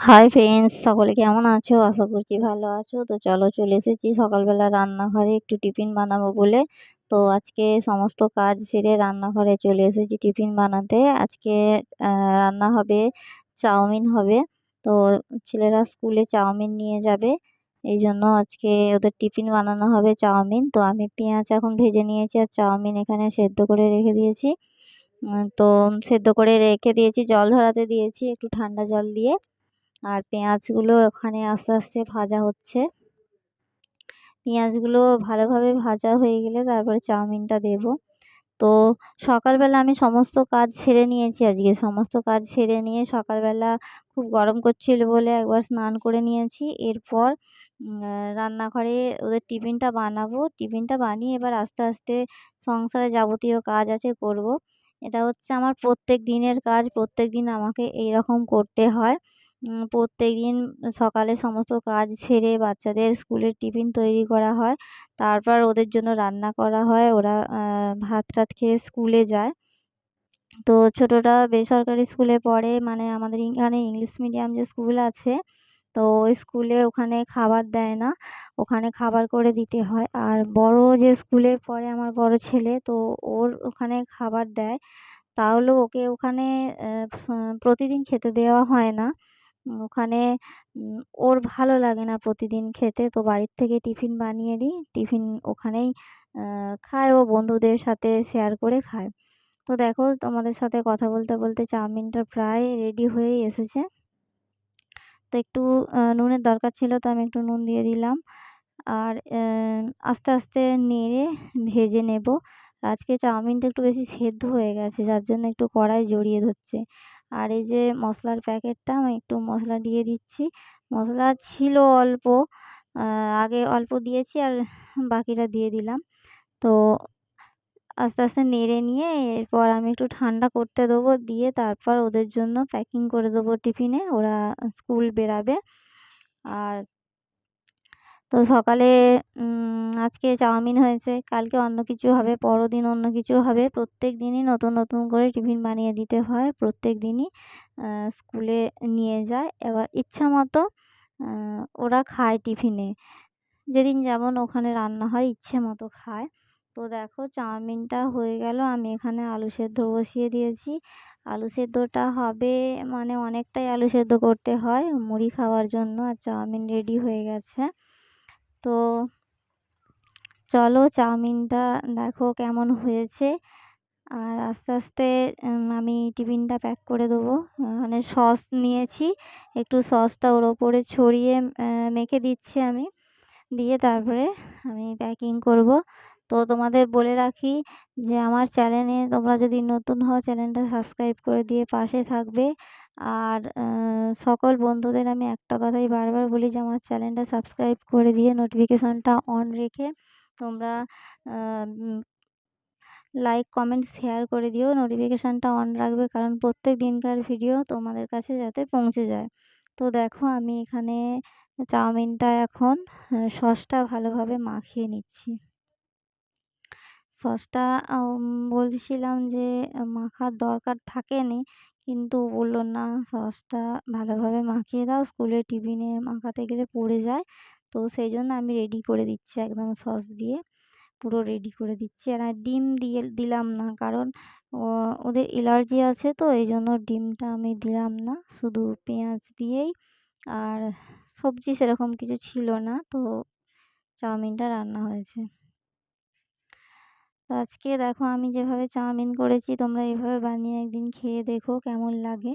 Hi friends সকলে কেমন আছো? আশা করছি ভালো আছো। তো চলো চলে এসেছি সকালবেলা রান্নাঘরে একটু টিফিন বানাবো বলে। তো আজকে সমস্ত কাজ সেরে রান্নাঘরে চলে এসেছি টিফিন বানাতে। আজকে রান্না হবে, চাউমিন হবে। তো ছেলেরা স্কুলে চাউমিন নিয়ে যাবে। এই জন্য আজকে ওদের টিফিন বানানো হবে চাউমিন। তো আমি পেঁয়াজ এখন ভেজে নিয়েছি আর চাউমিন এখানে সেদ্ধ করে রেখে দিয়েছি। তো সেদ্ধ করে রেখে দিয়েছি, জল ঝরাতে দিয়েছি একটু ঠান্ডা জল দিয়ে। আর পেঁয়াজগুলো ওখানে আস্তে আস্তে ভাজা হচ্ছে। পেঁয়াজগুলো ভালোভাবে ভাজা হয়ে গেলে তারপরে চাউমিনটা দেব। তো সকালবেলা আমি সমস্ত কাজ সেরে নিয়েছি আজকে। সমস্ত কাজ সেরে নিয়ে সকালবেলা খুব গরম করছিল বলে একবার স্নান করে নিয়েছি। এরপর রান্নাঘরে ওদের টিফিনটা বানাবো। টিফিনটা বানিয়ে এবার আস্তে আস্তে সংসারে যাবতীয় কাজ আছে করব। এটা হচ্ছে আমার প্রত্যেক দিনের কাজ। প্রত্যেক দিন আমাকে এই রকম করতে হয়। প্রত্যেক দিন সকালে সমস্ত কাজ সেরে বাচ্চাদের স্কুলের টিফিন তৈরি করা হয়। তারপর ওদের জন্য রান্না করা হয়। ওরা ভাত টাত খেয়ে স্কুলে যায়। তো ছোটোটা বেসরকারি স্কুলে পড়ে। মানে আমাদের এখানে ইংলিশ মিডিয়াম যে স্কুল আছে, তো ওই স্কুলে ওখানে খাবার দেয় না। ওখানে খাবার করে দিতে হয়। আর বড় যে স্কুলে পড়ে আমার বড় ছেলে, তো ওর ওখানে খাবার দেয়। তাহলেও ওকে ওখানে প্রতিদিন খেতে দেওয়া হয় না। ওখানে ওর ভালো লাগে না প্রতিদিন খেতে। তো বাড়ির থেকে টিফিন বানিয়ে দিই। টিফিন ওখানেই খায়। ও বন্ধুদের সাথে শেয়ার করে খায়। তো দেখো, তোমাদের সাথে কথা বলতে বলতে চাউমিনটা প্রায় রেডি হয়েই এসেছে। তো একটু নুনের দরকার ছিল, তো আমি একটু নুন দিয়ে দিলাম। আর আস্তে আস্তে নেড়ে ভেজে নেব। আজকে চাউমিনটা একটু বেশি সেদ্ধ হয়ে গেছে, যার জন্য একটু কড়াই জড়িয়ে ধরছে। আর এই যে মশলার প্যাকেটটা আমি একটু মশলা দিয়ে দিচ্ছি। মশলা ছিল অল্প আগে অল্প দিয়েছি আর বাকিটা দিয়ে দিলাম। তো আস্তে আস্তে নেড়ে নিয়ে এরপর আমি একটু ঠান্ডা করতে দেবো, দিয়ে তারপর ওদের জন্য প্যাকিং করে দেবো টিফিনে। ওরা স্কুল বেরাবে। আর তো সকালে আজকে চাউমিন হয়েছে। কালকে অন্য কিছু হবে পরও দিন অন্য কিছু হবে। প্রত্যেক দিনই নতুন নতুন করে টিফিন বানিয়ে দিতে হয়। প্রত্যেক দিনই স্কুলে নিয়ে যায়। এবার ইচ্ছা মতো ওরা খায় টিফিনে। যেদিন যেমন ওখানে রান্না হয়, ইচ্ছে মতো খায়। তো দেখো, চাউমিনটা হয়ে গেল। আমি এখানে আলু সেদ্ধ বসিয়ে দিয়েছি। আলু সেদ্ধটা হবে মানে অনেকটাই আলু সেদ্ধ করতে হয় মুড়ি খাওয়ার জন্য। আর চাউমিন রেডি হয়ে গেছে। তো চলো চাউমিনটা দেখো কেমন হয়েছে। আর আস্তে আস্তে আমি টিফিনটা প্যাক করে দেবো। মানে সস নিয়েছি, একটু সসটা ওর ওপরে ছড়িয়ে মেখে দিচ্ছি আমি। দিয়ে তারপরে আমি প্যাকিং করব। তো তোমাদের বলে রাখি যে আমার চ্যানেলে তোমরা যদি নতুন হও, চ্যানেলটা সাবস্ক্রাইব করে দিয়ে পাশে থাকবে। আর সকল বন্ধুদের আমি একটা কথাই বারবার বলি যে আমার চ্যানেলটা সাবস্ক্রাইব করে দিয়ে নোটিফিকেশানটা অন রেখে তোমরা লাইক, কমেন্ট, শেয়ার করে দিও। নোটিফিকেশানটা অন রাখবে কারণ প্রত্যেক দিনকার ভিডিও তোমাদের কাছে যাতে পৌঁছে যায়। তো দেখো আমি এখানে চাউমিনটা এখন সসটা ভালোভাবে মাখিয়ে নিচ্ছি। সসটা বলছিলাম যে মাখার দরকার থাকেনি। কিন্তু বলল, না, সসটা ভালোভাবে মাখিয়ে দাও স্কুলের টিফিনে মাখাতে গেলে পড়ে যায়। তো সেই জন্য আমি রেডি করে দিচ্ছি একদম সস দিয়ে, পুরো রেডি করে দিচ্ছি। আর ডিম দিয়ে দিলাম না, কারণ ওদের অ্যালার্জি আছে তো এই জন্য ডিমটা আমি দিলাম না, শুধু পেঁয়াজ দিয়েই। আর সবজি সেরকম কিছু ছিল না, তো চাউমিনটা রান্না হয়েছে। তো আজকে দেখো আমি যেভাবে চাউমিন করেছি, তোমরা এইভাবে বানিয়ে একদিন খেয়ে দেখো কেমন লাগে।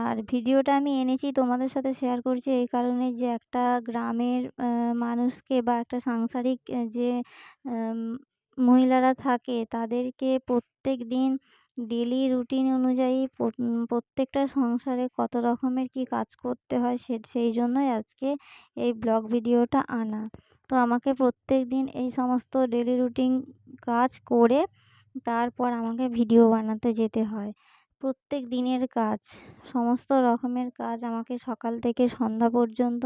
আর ভিডিওটা আমি এনেছি তোমাদের সাথে শেয়ার করছি এই কারণে যে একটা গ্রামের মানুষকে বা একটা সাংসারিক যে মহিলারা থাকে তাদেরকে প্রত্যেক দিন ডেলি রুটিন অনুযায়ী প্রত্যেকটা সংসারে কত রকমের কী কাজ করতে হয় সে, সেই জন্যই আজকে এই ব্লগ ভিডিওটা আনা। তো আমাকে প্রত্যেক দিন এই সমস্ত ডেলি রুটিন কাজ করে তারপর আমাকে ভিডিও বানাতে যেতে হয়। প্রত্যেক দিনের কাজ, সমস্ত রকমের কাজ আমাকে সকাল থেকে সন্ধ্যা পর্যন্ত,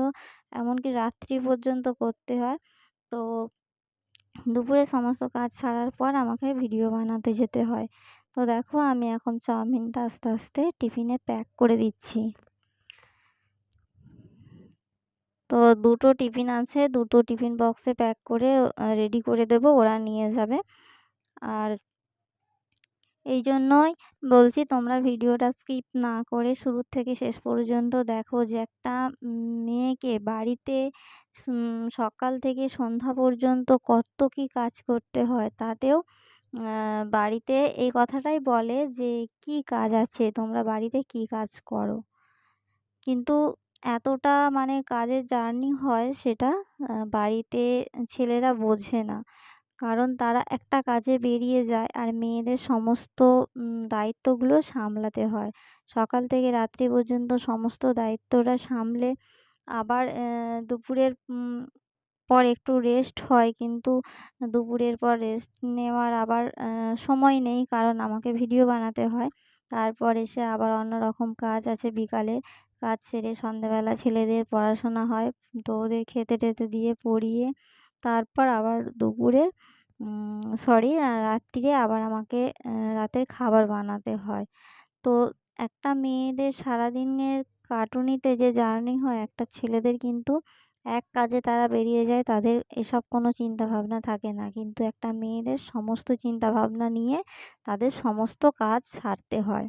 এমনকি রাত্রি পর্যন্ত করতে হয়। তো দুপুরে সমস্ত কাজ সারার পর আমাকে ভিডিও বানাতে যেতে হয়। তো দেখো আমি এখন চাউমিনটা আস্তে আস্তে টিফিনে প্যাক করে দিচ্ছি। তো দুটো টিফিন আছে, দুটো টিফিন বক্সে প্যাক করে রেডি করে দেবো, ওরা নিয়ে যাবে। আর এই জন্যই বলছি, তোমরা ভিডিওটা স্কিপ না করে শুরু থেকে শেষ পর্যন্ত দেখো যে একটা মেয়েকে বাড়িতে সকাল থেকে সন্ধ্যা পর্যন্ত কত কী কাজ করতে হয়, তাতেও বাড়িতে এই কথাটাই বলে যে, কী কাজ আছে? তোমরা বাড়িতে কী কাজ করো? কিন্তু এতটা মানে কাজের জার্নি হয় সেটা বাড়িতে ছেলেরা বোঝে না। কারণ তারা একটা কাজে বেরিয়ে যায় আর মেয়েদের সমস্ত দায়িত্বগুলো সামলাতে হয়। সকাল থেকে রাত্রি পর্যন্ত সমস্ত দায়িত্বটা সামলে আবার দুপুরের পর একটু রেস্ট হয় কিন্তু দুপুরের পর রেস্ট নেওয়ার আবার সময় নেই কারণ আমাকে ভিডিও বানাতে হয়। তারপর এসে আবার অন্য রকম কাজ আছে বিকালে। কাজ সেরে সন্ধেবেলা ছেলেদের পড়াশোনা হয়, তো ওদের খেতে টেতে দিয়ে পড়িয়ে তারপর আবার দুপুরে সরি রাত্রিরে আবার আমাকে রাতের খাবার বানাতে হয়। তো একটা মেয়েদের সারাদিনের খাটুনিতে যে জার্নি হয়, একটা ছেলেদের কিন্তু এক কাজে তারা বেরিয়ে যায়, তাদের এসব কোনো চিন্তা ভাবনা থাকে না। কিন্তু একটা মেয়েদের সমস্ত চিন্তা ভাবনা নিয়ে তাদের সমস্ত কাজ সারতে হয়।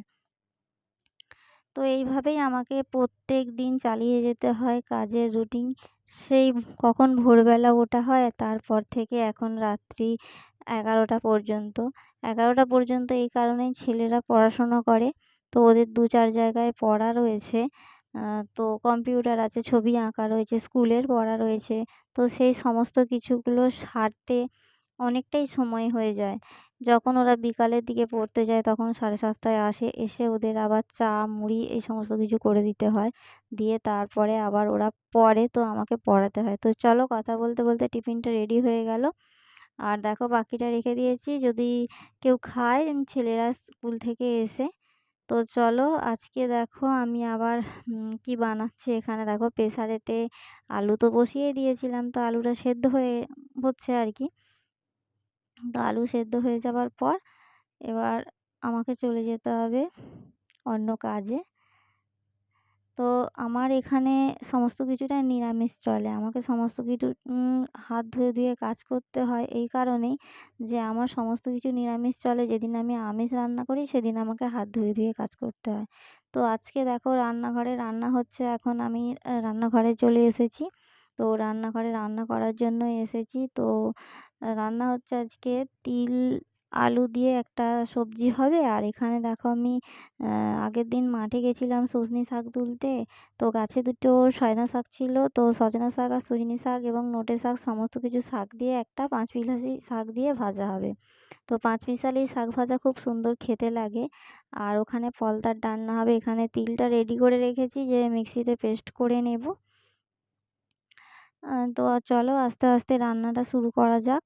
তো এইভাবেই আমাকে প্রত্যেক দিন চালিয়ে যেতে হয় কাজের রুটিন। সেই কখন ভোরবেলা ওঠা হয় তারপর থেকে এখন রাত্রি এগারোটা পর্যন্ত। এগারোটা পর্যন্ত এই কারণেই ছেলেরা পড়াশুনো করে। তো ওদের দু চার জায়গায় পড়া রয়েছে। তো কম্পিউটার আছে, ছবি আঁকা রয়েছে, স্কুলের পড়া রয়েছে। তো সেই সমস্ত কিছুগুলো সারতে অনেকটাই সময় হয়ে যায়। যখন ওরা বিকালের দিকে পড়তে যায়, তখন সাড়ে সাতটায় আসে, এসে ওদের আবার চা, মুড়ি এই সমস্ত কিছু করে দিতে হয়। দিয়ে তারপরে আবার ওরা পড়ে, তো আমাকে পড়াতে হয়। তো চলো কথা বলতে বলতে টিফিনটা রেডি হয়ে গেল। আর দেখো বাকিটা রেখে দিয়েছি। যদি কেউ খায় ছেলেরা স্কুল থেকে এসে। তো চলো আজকে দেখো আমি আবার কি বানাচ্ছি এখানে। দেখো প্রেসারেতে আলু তো বসিয়ে দিয়েছিলাম, তো আলুটা সেদ্ধ হয়ে, হচ্ছে আর কি। তো আলু সেদ্ধ হয়ে যাওয়ার পর এবার আমাকে চলে যেতে হবে অন্য কাজে। তো আমার এখানে সমস্ত কিছুটাই নিরামিষ চলে। আমাকে সমস্ত কিছু হাত ধুয়ে ধুয়ে কাজ করতে হয় এই কারণেই যে আমার সমস্ত কিছু নিরামিষ চলে। যেদিন আমি আমিষ রান্না করি সেদিন আমাকে হাত ধুয়ে ধুয়ে কাজ করতে হয়। তো আজকে দেখো রান্নাঘরে রান্না হচ্ছে, এখন আমি রান্নাঘরে চলে এসেছি। তো রান্নাঘরে রান্না করার জন্য এসেছি। তো রান্না হচ্ছে আজকে তিল, আলু দিয়ে একটা সবজি হবে। আর এখানে দেখো আমি আগের দিন মাঠে গেছিলাম সজনে শাক তুলতে। তো গাছে দুটো সজনা শাক ছিল। তো সজনা শাক আর সজনে শাক এবং নোটে শাক সমস্ত কিছু শাক দিয়ে একটা পাঁচ মিশালি শাক দিয়ে ভাজা হবে। তো পাঁচ মিশালি শাক ভাজা খুব সুন্দর খেতে লাগে। আর ওখানে পলতার ডান্না হবে। এখানে তিলটা রেডি করে রেখেছি যে মিক্সিতে পেস্ট করে নেব। তো চলো আস্তে আস্তে রান্নাটা শুরু করা যাক।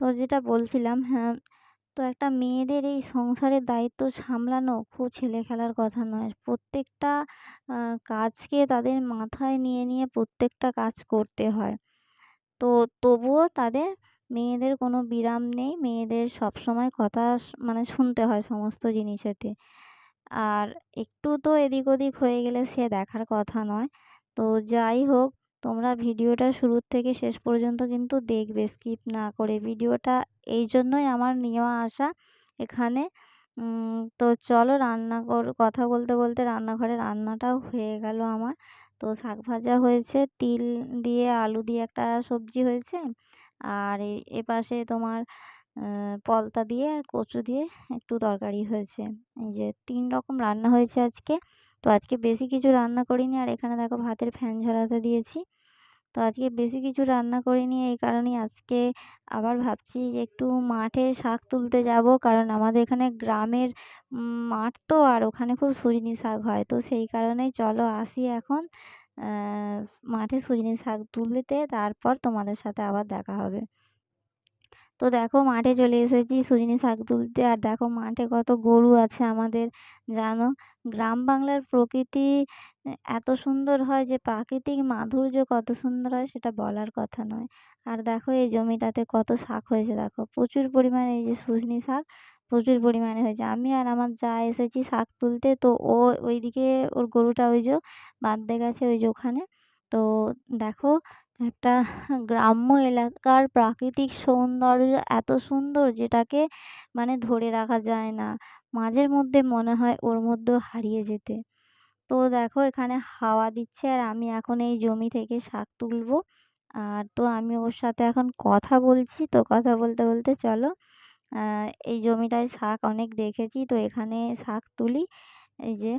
তো যেটা বলছিলাম হ্যাঁ তো একটা মেয়েদের এই সংসারের দায়িত্ব সামলানো খুব ছেলে খেলার কথা নয়। প্রত্যেকটা কাজকে তাদের মাথায় নিয়ে নিয়ে প্রত্যেকটা কাজ করতে হয়। তো তবুও তাদের মেয়েদের কোনো বিরাম নেই, মেয়েদের সব সময় কথা মানে শুনতে হয় সমস্ত জিনিসেতে। আর একটু তো এদিক ওদিক হয়ে গেলে সে দেখার কথা নয়। তো যাই হোক, তোমরা ভিডিওটা শুরুর থেকে শেষ পর্যন্ত কিন্তু দেখবে স্কিপ না করে। ভিডিওটা এই জন্যই আমার নেওয়া আসা এখানে। তো চলো রান্না কর, কথা বলতে বলতে রান্নাঘরে রান্নাটাও হয়ে গেল আমার। তো শাক ভাজা হয়েছে, তিল দিয়ে আলু দিয়ে একটা সবজি হয়েছে। আর এ পাশে তোমার পলতা দিয়ে, কচু দিয়ে একটু তরকারি হয়েছে। এই যে তিন রকম রান্না হয়েছে আজকে। তো আজকে বেশি কিছু রান্না করিনি আর এখানে দেখো ভাতের ফ্যান ঝরাতে দিয়েছি। তো আজকে বেশি কিছু রান্না করিনি এই কারণেই আজকে আবার ভাবছি যে একটু মাঠে শাক তুলতে যাব। কারণ আমাদের এখানে গ্রামের মাঠ তো আর ওখানে খুব সজনে শাক হয়। তো সেই কারণেই চলো আসি এখন মাঠে সজনে শাক তুলতে। তারপর তোমাদের সাথে আবার দেখা হবে। তো দেখো মাঠে চলে এসেছি সজনে শাক তুলতে। আর দেখো মাঠে কত গরু আছে আমাদের, জানো? গ্রাম বাংলার প্রকৃতি এত সুন্দর হয় যে প্রাকৃতিক মাধুর্য কত সুন্দর হয় সেটা বলার কথা নয়। আর দেখো এই জমিটাতে কত শাক হয়েছে দেখো। প্রচুর পরিমাণে এই যে সজনে শাক, প্রচুর পরিমাণে হয়েছে। আমি আর আমার যা এসেছি শাক তুলতে, তো ও ওইদিকে ওর গরুটা ওই যে বাদ বাঁধতে গেছে ওই যে ওখানে। তো দেখো একটা গ্রাম্য এলাকার প্রাকৃতিক সৌন্দর্য এত সুন্দর যেটাকে মানে ধরে রাখা যায় না। মাঝের মধ্যে মনে হয় ওর মধ্যেও হারিয়ে যেতে। তো দেখো এখানে হাওয়া দিচ্ছে আর আমি এখন এই জমি থেকে শাক তুলবো। আর তো আমি ওর সাথে এখন কথা বলছি। তো কথা বলতে বলতে চলো এই জমিটায় শাক অনেক দেখেছি। তো এখানে শাক তুলি। এই যে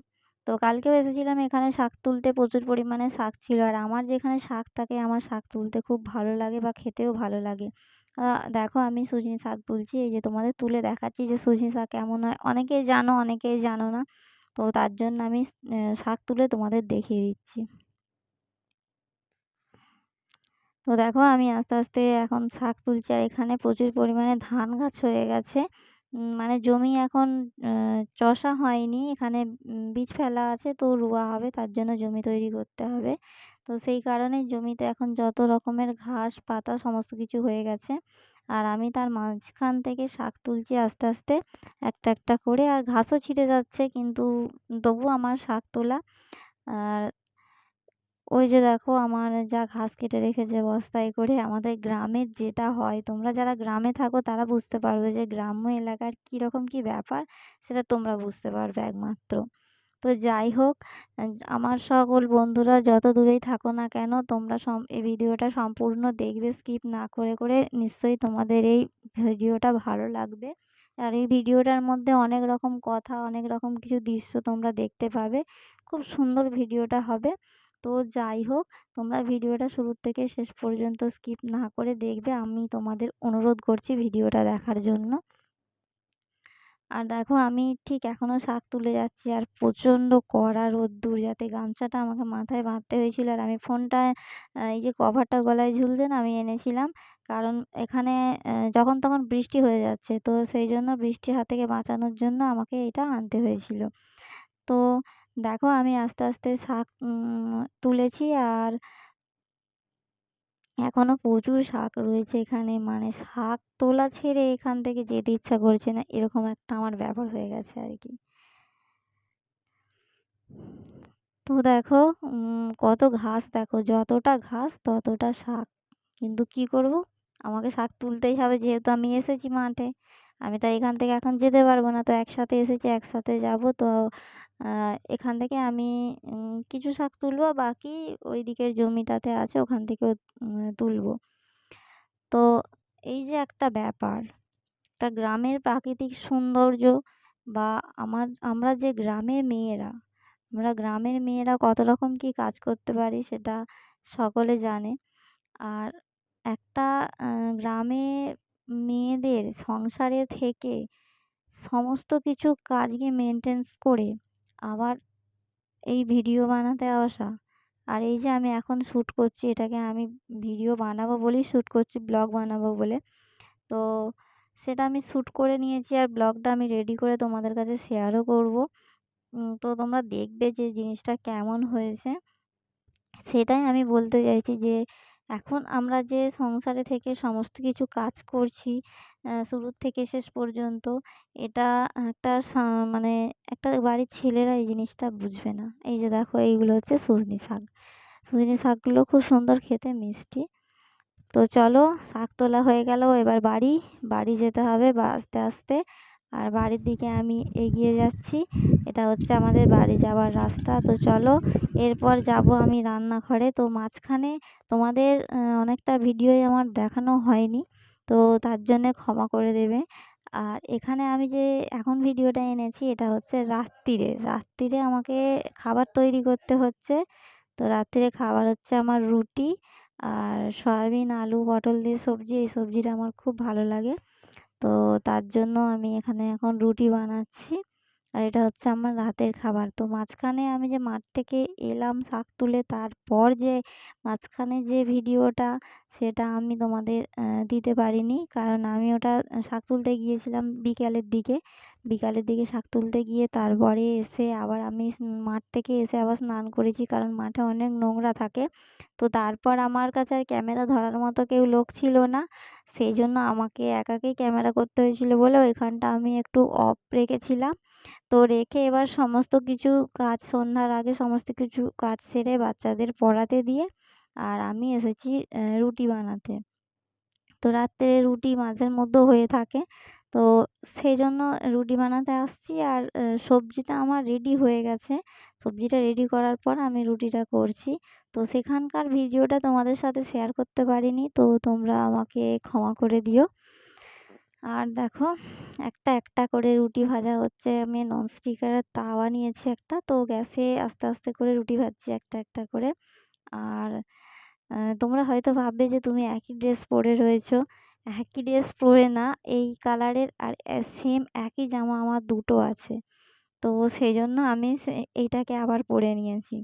তো কালকেও এসেছিলাম এখানে শাক তুলতে, প্রচুর পরিমাণে শাক ছিল। আর আমার যেখানে শাক থাকে, আমার শাক তুলতে খুব ভালো লাগে বা খেতেও ভালো লাগে। দেখো আমি সুজনি শাক তুলছি, এই যে তোমাদের তুলে দেখাচ্ছি যে সুজনি শাক কেমন হয়। অনেকেই জানো অনেকেই জানো না। তো তার জন্য আমি শাক তুলে তোমাদের দেখিয়ে দিচ্ছি। তো দেখো আমি আস্তে আস্তে এখন শাক তুলছি। আর এখানে প্রচুর পরিমাণে ধান গাছ হয়ে গেছে। মানে জমি এখন চষা হয়নি, এখানে বীজ ফেলা আছে, তো রোয়া হবে, তার জন্য জমি তৈরি করতে হবে। তো সেই কারণেই জমিতে এখন যত রকমের ঘাস, পাতা, সমস্ত কিছু হয়ে গেছে। আর আমি তার মাঝখান থেকে শাক তুলছি আস্তে আস্তে, একটা একটা করে, আর ঘাসও ছিঁড়ে যাচ্ছে, কিন্তু তবু আমার শাক তোলা, আর ওই যে দেখো আমার যা ঘাস কেটে রেখেছে বস্তায় করে, আমাদের গ্রামের যেটা হয়, তোমরা যারা গ্রামে থাকো তারা বুঝতে পারবে যে গ্রাম্য এলাকার কীরকম কী ব্যাপার, সেটা তোমরা বুঝতে পারবে একমাত্র। তো যাই হোক আমার সকল বন্ধুরা যত দূরেই থাকো না কেন, তোমরা সম, এই ভিডিওটা সম্পূর্ণ দেখবে স্কিপ না করে করে নিশ্চয়ই তোমাদের এই ভিডিওটা ভালো লাগবে। আর এই ভিডিওটার মধ্যে অনেক রকম কথা, অনেক রকম কিছু দৃশ্য তোমরা দেখতে পাবে, খুব সুন্দর ভিডিওটা হবে। তো যাই হোক, তোমরা ভিডিওটা শুরুর থেকে শেষ পর্যন্ত স্কিপ না করে দেখবে। আমি তোমাদের অনুরোধ করছি ভিডিওটা দেখার জন্য। আর দেখো, আমি ঠিক এখনও শাক তুলে যাচ্ছি আর প্রচণ্ড কড়া রোদ্দুর, যাতে গামছাটা আমাকে মাথায় বাঁধতে হয়েছিল। আর আমি ফোনটা এই যে কভারটা গলায় ঝুলছে না, আমি এনেছিলাম। কারণ এখানে যখন তখন বৃষ্টি হয়ে যাচ্ছে, তো সেই জন্য বৃষ্টির হাত থেকে বাঁচানোর জন্য আমাকে এটা আনতে হয়েছিল। তো দেখো আমি আস্তে আস্তে শাক তুলেছি আর এখনও প্রচুর শাক রয়েছে এখানে। মানে শাক তোলা ছেড়ে এখান থেকে যেতে ইচ্ছা করছে না। এরকম একটা আমার ব্যাপার হয়ে গেছে আর কি তো দেখো কত ঘাস দেখো, যতটা ঘাস ততটা শাক। কিন্তু কি করব? আমাকে শাক তুলতেই হবে। যেহেতু আমি এসেছি মাঠে, আমি তো এখান থেকে এখন যেতে পারব না। তো একসাথে এসেছি, একসাথে যাব। তো এখান থেকে আমি কিছু শাক তুলবো বাকি ওই দিকের জমিটাতে আছে, ওখান থেকেও তুলবো। তো এই যে একটা ব্যাপার, একটা গ্রামের প্রাকৃতিক সৌন্দর্য বা আমার, আমরা যে গ্রামের মেয়েরা, আমরা গ্রামের মেয়েরা কত রকম কী কাজ করতে পারি সেটা সকলে জানে। আর একটা গ্রামে মেয়েদের সংসারে থেকে সমস্ত কিছু কাজকে মেনটেন্স করে আবার এই ভিডিও বানাতে আসা। আর এই যে আমি এখন শ্যুট করছি, এটাকে আমি ভিডিও বানাবো বলেই শ্যুট করছি, ব্লগ বানাবো বলে। তো সেটা আমি শ্যুট করে নিয়েছি আর ব্লগটা আমি রেডি করে তোমাদের কাছে শেয়ারও করব। তো তোমরা দেখবে যে জিনিসটা কেমন হয়েছে। সেটাই আমি বলতে চাইছি যে এখন আমরা যে সংসারে থেকে সমস্ত কিছু কাজ করছি শুরুর থেকে শেষ পর্যন্ত, এটা একটা মানে একটা বাড়ির ছেলেরা এই জিনিসটা বুঝবে না। এই যে দেখো, এইগুলো হচ্ছে সজনে শাক। সজনে শাকগুলো খুব সুন্দর খেতে, মিষ্টি। তো চলো, শাক তোলা হয়ে গেল, এবার বাড়ি। বাড়ি যেতে হবে বা আস্তে আস্তে। আর বাড়ির দিকে আমি এগিয়ে যাচ্ছি। এটা হচ্ছে আমাদের বাড়ি যাওয়ার রাস্তা। তো চলো, এরপর যাব আমি রান্নাঘরে। তো মাঝখানে তোমাদের অনেকটা ভিডিওই আমার দেখানো হয়নি। তো তার জন্যে ক্ষমা করে দেবে। আর এখানে আমি যে এখন ভিডিওটা এনেছি, এটা হচ্ছে রাত্রিরে রাত্রিরে আমাকে খাবার তৈরি করতে হচ্ছে। তো রাত্রিরে খাবার হচ্ছে আমার রুটি আর সয়াবিন, আলু, পটল দিয়ে সবজি। এই সবজিটা আমার খুব ভালো লাগে। তো তার জন্য আমি এখানে এখন রুটি বানাচ্ছি। আর এটা হচ্ছে আমার রাতের খাবার। তো মাঝখানে আমি যে মাঠ থেকে এলাম শাক তুলে, তারপর যে মাঝখানে যে ভিডিওটা, সেটা আমি তোমাদের দিতে পারিনি। কারণ আমি ওটা শাক তুলতে গিয়েছিলাম বিকালের দিকে। বিকালের দিকে শাক তুলতে গিয়ে তারপরে এসে আবার আমি মাঠ থেকে এসে আবার স্নান করেছি। কারণ মাঠে অনেক নোংরা থাকে। তো তারপর আমার কাছে আর ক্যামেরা ধরার মতো কেউ লোক ছিল না। সেই জন্য আমাকে একাকেই ক্যামেরা করতে হয়েছিল বলে ওইখানটা আমি একটু অফ রেখেছিলাম। তো রেখে এবার সমস্ত কিছু কাজ সন্ধ্যার আগে সমস্ত কিছু কাজ সেরে বাচ্চাদের পড়াতে দিয়ে আর আমি এসেছি রুটি বানাতে। তো রাত্রে রুটি মাঝের মধ্যেও হয়ে থাকে। তো সেই জন্য রুটি বানাতে আসছি আর সবজিটা আমার রেডি হয়ে গেছে। সবজিটা রেডি করার পর আমি রুটিটা করছি। তো সেখানকার ভিডিওটা তোমাদের সাথে শেয়ার করতে পারিনি। তো তোমরা আমাকে ক্ষমা করে দিও। আর দেখো, একটা একটা করে রুটি ভাজা হচ্ছে। আমি ননস্টিকারের তাওয়া নিয়েছি একটা, তো গ্যাসে আস্তে আস্তে করে রুটি ভাজছি একটা একটা করে। আর তোমরা হয়তো ভাববে যে তুমি একই ড্রেস পরে রয়েছো। একই ড্রেস পরে না, এই কালারের আর সেম একই জামা আমার দুটো আছে। তো সেই জন্য আমি এইটাকে আবার পরে নিয়েছি।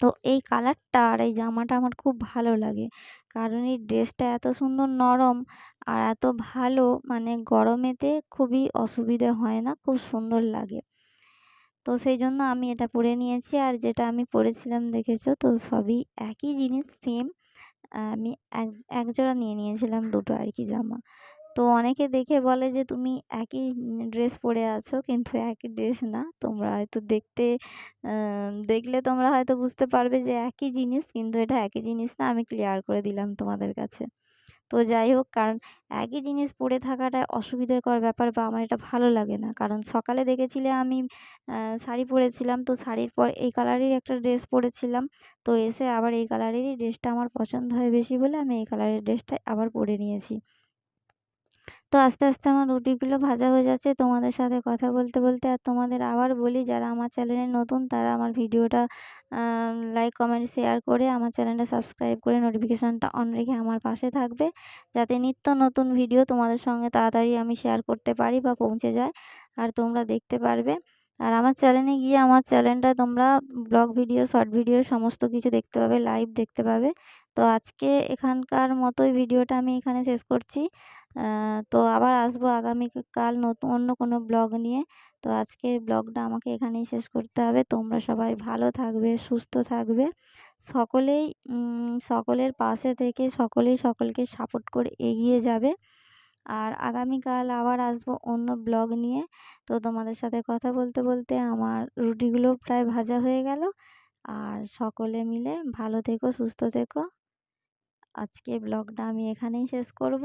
তো এই কালারটা আর এই জামাটা আমার খুব ভালো লাগে। কারণ এই ড্রেসটা এত সুন্দর নরম আর এত ভালো মানে গরমেতে খুবই অসুবিধে হয় না, খুব সুন্দর লাগে। তো সেই জন্য আমি এটা পরে নিয়েছি আর যেটা আমি পরেছিলাম দেখেছ? তো সবই একই জিনিস সেম আমি এক এক জোড়া নিয়ে নিয়েছিলাম দুটো আর কি জামা। তো অনেকে দেখে বলে যে, তুমি একই ড্রেস পরে আছো, কিন্তু একই ড্রেস না। তোমরা হয়তো দেখতে দেখলে তোমরা হয়তো বুঝতে পারবে যে, একই জিনিস, কিন্তু এটা একই জিনিস না, আমি ক্লিয়ার করে দিলাম তোমাদের কাছে। তো যাই হোক, কারণ একই জিনিস পরে থাকাটা অসুবিধাকর ব্যাপার বা আমার এটা ভালো লাগে না। কারণ সকালে দেখেছিলে আমি শাড়ি পরেছিলাম, তো শাড়ির পর এই কালারেরই একটা ড্রেস পরেছিলাম। তো এসে আবার এই কালারেরই ড্রেসটা আমার পছন্দ হয় বেশি বলে আমি এই কালারের ড্রেসটাই আবার পরে নিয়েছি। তো আস্তে আস্তে আমার রুটিগুলো ভাজা হয়ে যাচ্ছে। তোমাদের সাথে কথা বলতে বলতে আর তোমাদের আবার বলি, যারা আমার চ্যানেলে নতুন তারা আমার ভিডিওটা লাইক কমেন্ট শেয়ার করে আমার চ্যানেলটা সাবস্ক্রাইব করে নোটিফিকেশানটা অন রেখে আমার পাশে থাকবে। যাতে নিত্য নতুন ভিডিও তোমাদের সঙ্গে তাড়াতাড়ি আমি শেয়ার করতে পারি বা পৌঁছে যায় আর তোমরা দেখতে পারবে। আর আমার চ্যানেলে গিয়ে আমার চ্যানেলটা তোমরা ব্লগ ভিডিও শর্ট ভিডিও সমস্ত কিছু দেখতে পাবে লাইভ দেখতে পাবে। তো আজকে এখানকার মতোই ভিডিওটা আমি এখানে শেষ করছি। তো আবার আসব আগামীকাল নতুন অন্য কোনো ব্লগ নিয়ে। তো আজকের ব্লগটা আমাকে এখানেই শেষ করতে হবে। তোমরা সবাই ভালো থাকবে, সুস্থ থাকবে। সকলেই সকলের পাশে থেকে সকলেই সকলকে সাপোর্ট করে এগিয়ে যাবে। আর আগামীকাল আবার আসব অন্য ব্লগ নিয়ে। তো তোমাদের সাথে কথা বলতে বলতে আমার রুটিগুলো প্রায় ভাজা হয়ে গেল। আর সকলে মিলে ভালো থেকো, সুস্থ থেকো। আজকে ব্লগটা আমি এখানেই শেষ করব।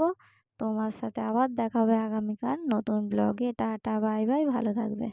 তোমার সাথে আবার দেখা হবে আগামীকাল নতুন ব্লগে। টাটা, বাই বাই, ভালো থাকবে।